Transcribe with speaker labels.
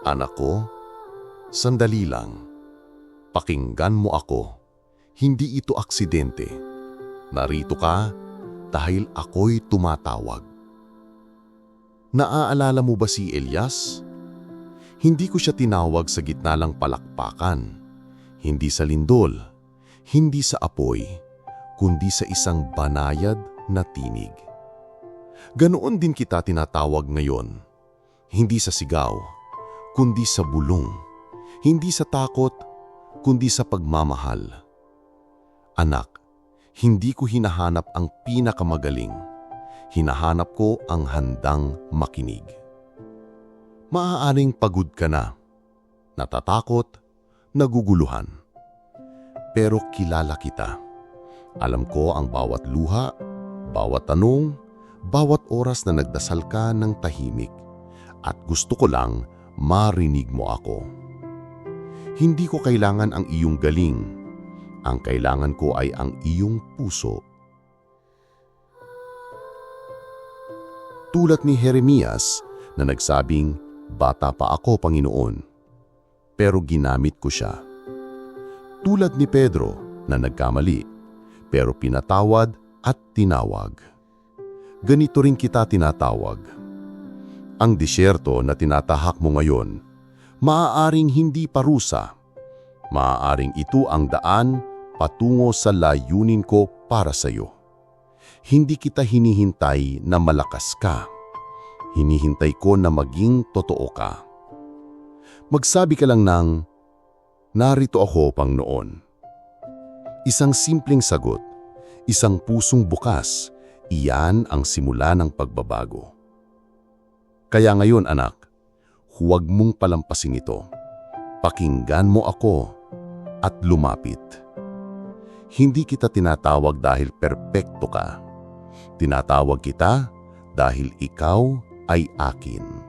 Speaker 1: Anak ko, sandali lang. Pakinggan mo ako. Hindi ito aksidente. Narito ka dahil ako'y tumatawag. Naaalala mo ba si Elias? Hindi ko siya tinawag sa gitna lang palakpakan. Hindi sa lindol. Hindi sa apoy. Kundi sa isang banayad na tinig. Ganoon din kita tinatawag ngayon. Hindi sa sigaw, kundi sa bulong. Hindi sa takot, kundi sa pagmamahal. Anak, hindi ko hinahanap ang pinakamagaling. Hinahanap ko ang handang makinig. Maaaring pagod ka na, natatakot, naguguluhan. Pero kilala kita. Alam ko ang bawat luha, bawat tanong, bawat oras na nagdasal ka ng tahimik. At gusto ko lang marinig mo ako. Hindi ko kailangan ang iyong galing. Ang kailangan ko ay ang iyong puso. Tulad ni Jeremias na nagsabing, Bata pa ako, Panginoon. Pero ginamit ko siya. Tulad ni Pedro na nagkamali, pero pinatawad at tinawag. Ganito rin kita tinatawag. Ang disyerto na tinatahak mo ngayon, maaaring hindi parusa. Maaaring ito ang daan patungo sa layunin ko para sa iyo. Hindi kita hinihintay na malakas ka. Hinihintay ko na maging totoo ka. Magsabi ka lang ng, narito ako pang noon. Isang simpleng sagot, isang pusong bukas, iyan ang simula ng pagbabago. Kaya ngayon anak, huwag mong palampasin ito. Pakinggan mo ako at lumapit. Hindi kita tinatawag dahil perpekto ka. Tinatawag kita dahil ikaw ay akin.